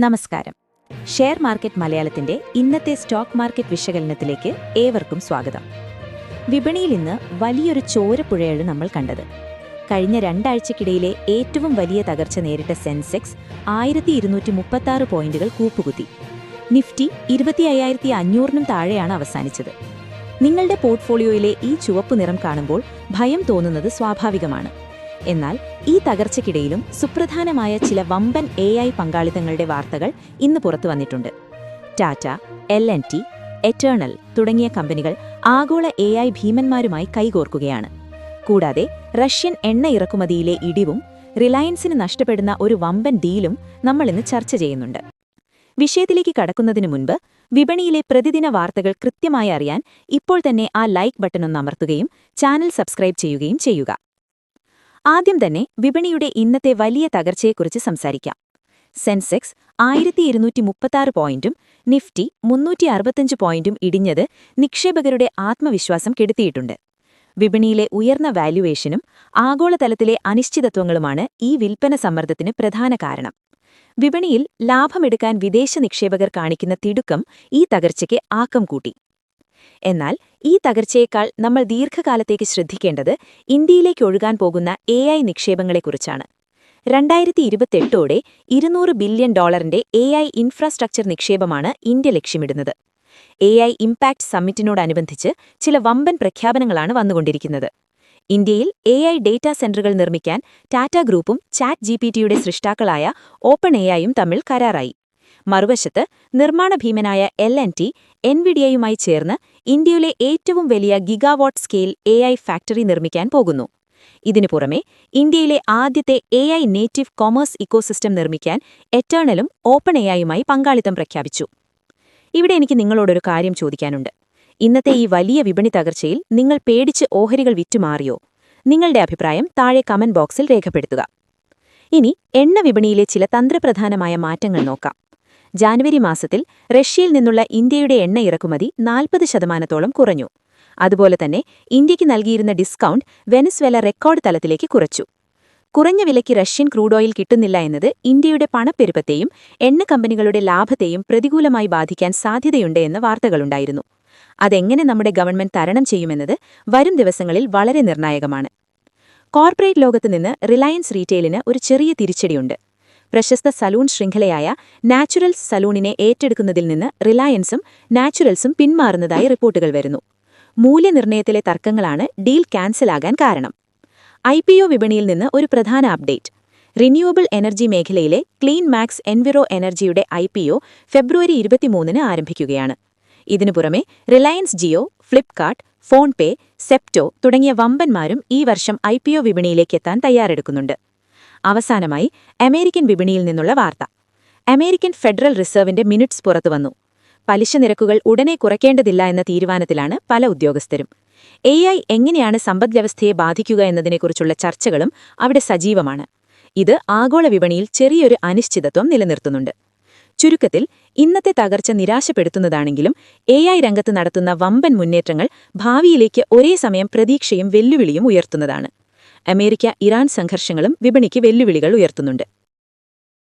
നമസ്കാരം. Share market മലയാളത്തിന്റെ ഇന്നത്തെ സ്റ്റോക്ക് മാർക്കറ്റ് വിശകലനത്തിലേക്ക് ഏവർക്കും സ്വാഗതം. വിപണിയിൽ ഇന്ന് വലിയൊരു ചോരപ്പുഴയാണ് നമ്മൾ കണ്ടത്. കഴിഞ്ഞ രണ്ടാഴ്ചക്കിടയിലെ ഏറ്റവും വലിയ തകർച്ച നേരിട്ട സെൻസെക്സ് ആയിരത്തി ഇരുന്നൂറ്റി മുപ്പത്തി പോയിന്റുകൾ കൂപ്പുകുത്തി. നിഫ്റ്റി ഇരുപത്തി അയ്യായിരത്തി അഞ്ഞൂറിനും താഴെയാണ് അവസാനിച്ചത്. നിങ്ങളുടെ പോർട്ട്ഫോളിയോയിലെ ഈ ചുവപ്പ് നിറം കാണുമ്പോൾ ഭയം തോന്നുന്നത് സ്വാഭാവികമാണ്. എന്നാൽ ഈ തകർച്ചയ്ക്കിടയിലും സുപ്രധാനമായ ചില വമ്പൻ എ ഐ പങ്കാളിത്തങ്ങളുടെ വാർത്തകൾ ഇന്ന് പുറത്തു വന്നിട്ടുണ്ട്. Tata L N T Eternal തുടങ്ങിയ കമ്പനികൾ ആഗോള എ ഐ ഭീമന്മാരുമായി കൈകോർക്കുകയാണ്. കൂടാതെ റഷ്യൻ എണ്ണ ഇറക്കുമതിയിലെ ഇടിവും റിലയൻസിന് നഷ്ടപ്പെടുന്ന ഒരു വമ്പൻ ഡീലും നമ്മൾ ഇന്ന് ചർച്ച ചെയ്യുന്നുണ്ട്. വിഷയത്തിലേക്ക് കടക്കുന്നതിനു മുൻപ് വിപണിയിലെ പ്രതിദിന വാർത്തകൾ കൃത്യമായി അറിയാൻ ഇപ്പോൾ തന്നെ ആ ലൈക്ക് ബട്ടൺ ഒന്ന് അമർത്തുകയും ചാനൽ സബ്സ്ക്രൈബ് ചെയ്യുകയും ചെയ്യുക. ആദ്യം തന്നെ വിപണിയുടെ ഇന്നത്തെ വലിയ തകർച്ചയെക്കുറിച്ച് സംസാരിക്കാം. സെൻസെക്സ് ആയിരത്തി ഇരുന്നൂറ്റി മുപ്പത്താറ് പോയിന്റും നിഫ്റ്റി മുന്നൂറ്റി അറുപത്തഞ്ച് പോയിന്റും ഇടിഞ്ഞത് നിക്ഷേപകരുടെ ആത്മവിശ്വാസം കെടുത്തിയിട്ടുണ്ട്. വിപണിയിലെ ഉയർന്ന വാല്യുവേഷനും ആഗോളതലത്തിലെ അനിശ്ചിതത്വങ്ങളുമാണ് ഈ വിൽപ്പന സമ്മർദ്ദത്തിന് പ്രധാന കാരണം. വിപണിയിൽ ലാഭമെടുക്കാൻ വിദേശ നിക്ഷേപകർ കാണിക്കുന്ന തിടുക്കം ഈ തകർച്ചയ്ക്ക് ആക്കം കൂട്ടി. എന്നാൽ ഈ തകർച്ചയേക്കാൾ നമ്മൾ ദീർഘകാലത്തേക്ക് ശ്രദ്ധിക്കേണ്ടത് ഇന്ത്യയിലേക്ക് ഒഴുകാൻ പോകുന്ന എ ഐ നിക്ഷേപങ്ങളെക്കുറിച്ചാണ്. രണ്ടായിരത്തി ഇരുപത്തെട്ടോടെ ഇരുന്നൂറ് ബില്യൺ ഡോളറിന്റെ എ ഐ ഇൻഫ്രാസ്ട്രക്ചർ നിക്ഷേപമാണ് ഇന്ത്യ ലക്ഷ്യമിടുന്നത്. എ ഐ ഇംപാക്ട് സമ്മിറ്റിനോടനുബന്ധിച്ച് ചില വമ്പൻ പ്രഖ്യാപനങ്ങളാണ് വന്നുകൊണ്ടിരിക്കുന്നത്. ഇന്ത്യയിൽ എ ഐ ഡേറ്റാ സെന്ററുകൾ നിർമ്മിക്കാൻ ടാറ്റ ഗ്രൂപ്പും ചാറ്റ് ജി സൃഷ്ടാക്കളായ ഓപ്പൺ എ ഐയും തമ്മിൽ കരാറായി. മറുവശത്ത് നിർമ്മാണ ഭീമനായ എൽ എൻ ടി എൻവിഡിയയുമായി ചേർന്ന് ഇന്ത്യയിലെ ഏറ്റവും വലിയ ഗിഗാവാട്ട് സ്കെയിൽ എ ഫാക്ടറി നിർമ്മിക്കാൻ പോകുന്നു. ഇതിനു പുറമെ ഇന്ത്യയിലെ ആദ്യത്തെ A I native commerce ecosystem നിർമ്മിക്കാൻ എറ്റേണലും ഓപ്പൺ എ ഐയുമായി പങ്കാളിത്തം പ്രഖ്യാപിച്ചു. ഇവിടെ എനിക്ക് നിങ്ങളോടൊരു കാര്യം ചോദിക്കാനുണ്ട്. ഇന്നത്തെ ഈ വലിയ വിപണി തകർച്ചയിൽ നിങ്ങൾ പേടിച്ച് ഓഹരികൾ വിറ്റുമാറിയോ? നിങ്ങളുടെ അഭിപ്രായം താഴെ കമന്റ് ബോക്സിൽ രേഖപ്പെടുത്തുക. ഇനി എണ്ണ വിപണിയിലെ ചില തന്ത്രപ്രധാനമായ മാറ്റങ്ങൾ നോക്കാം. ജാനുവരി മാസത്തിൽ റഷ്യയിൽ നിന്നുള്ള ഇന്ത്യയുടെ എണ്ണ ഇറക്കുമതി നാൽപ്പത് ശതമാനത്തോളം കുറഞ്ഞു. അതുപോലെ തന്നെ ഇന്ത്യയ്ക്ക് നൽകിയിരുന്ന ഡിസ്കൗണ്ട് വെനസ്വേല റെക്കോർഡ് തലത്തിലേക്ക് കുറച്ചു. കുറഞ്ഞ വിലയ്ക്ക് റഷ്യൻ ക്രൂഡ് ഓയിൽ കിട്ടുന്നില്ല എന്നത് ഇന്ത്യയുടെ പണപ്പെരുപ്പത്തെയും എണ്ണ കമ്പനികളുടെ ലാഭത്തെയും പ്രതികൂലമായി ബാധിക്കാൻ സാധ്യതയുണ്ട് എന്ന വാർത്തകളുണ്ടായിരുന്നു. അതെങ്ങനെ നമ്മുടെ ഗവൺമെന്റ് തരണം ചെയ്യുമെന്നത് വരും ദിവസങ്ങളിൽ വളരെ നിർണായകമാണ്. കോർപ്പറേറ്റ് ലോകത്ത് നിന്ന് റിലയൻസ് റീറ്റെയിലിന് ഒരു ചെറിയ തിരിച്ചടിയുണ്ട്. പ്രശസ്ത സലൂൺ ശൃംഖലയായ നാച്ചുറൽസ് സലൂണിനെ ഏറ്റെടുക്കുന്നതിൽ നിന്ന് റിലയൻസും നാച്ചുറൽസും പിന്മാറുന്നതായി റിപ്പോർട്ടുകൾ വരുന്നു. മൂല്യനിർണയത്തിലെ തർക്കങ്ങളാണ് ഡീൽ ക്യാൻസലാകാൻ കാരണം. ഐ പി ഒ വിപണിയിൽ നിന്ന് ഒരു പ്രധാന അപ്ഡേറ്റ്. റിന്യൂവബിൾ എനർജി മേഖലയിലെ ക്ലീൻ മാക്സ് എൻവിറോ എനർജിയുടെ ഐ പി ഒ ഫെബ്രുവരി ഇരുപത്തിമൂന്നിന് ആരംഭിക്കുകയാണ്. ഇതിനു പുറമെ Reliance Jio Flipkart PhonePe zepto തുടങ്ങിയ വമ്പന്മാരും ഈ വർഷം ഐ പി ഒ വിപണിയിലേക്കെത്താൻ തയ്യാറെടുക്കുന്നുണ്ട്. അവസാനമായി അമേരിക്കൻ വിപണിയിൽ നിന്നുള്ള വാർത്ത. അമേരിക്കൻ ഫെഡറൽ റിസർവിന്റെ മിനിറ്റ്സ് പുറത്തുവന്നു. പലിശ നിരക്കുകൾ ഉടനെ കുറയ്ക്കേണ്ടതില്ല എന്ന തീരുമാനത്തിലാണ് പല ഉദ്യോഗസ്ഥരും. എ ഐ എങ്ങനെയാണ് സമ്പദ്വ്യവസ്ഥയെ ബാധിക്കുക എന്നതിനെക്കുറിച്ചുള്ള ചർച്ചകളും അവിടെ സജീവമാണ്. ഇത് ആഗോള വിപണിയിൽ ചെറിയൊരു അനിശ്ചിതത്വം നിലനിർത്തുന്നുണ്ട്. ചുരുക്കത്തിൽ ഇന്നത്തെ തകർച്ച നിരാശപ്പെടുത്തുന്നതാണെങ്കിലും എ ഐ രംഗത്ത് നടത്തുന്ന വമ്പൻ മുന്നേറ്റങ്ങൾ ഭാവിയിലേക്ക് ഒരേ സമയം പ്രതീക്ഷയും വെല്ലുവിളിയും ഉയർത്തുന്നതാണ്. അമേരിക്ക ഇറാൻ സംഘർഷങ്ങളും വിപണിക്ക് വെല്ലുവിളികൾ ഉയർത്തുന്നുണ്ട്.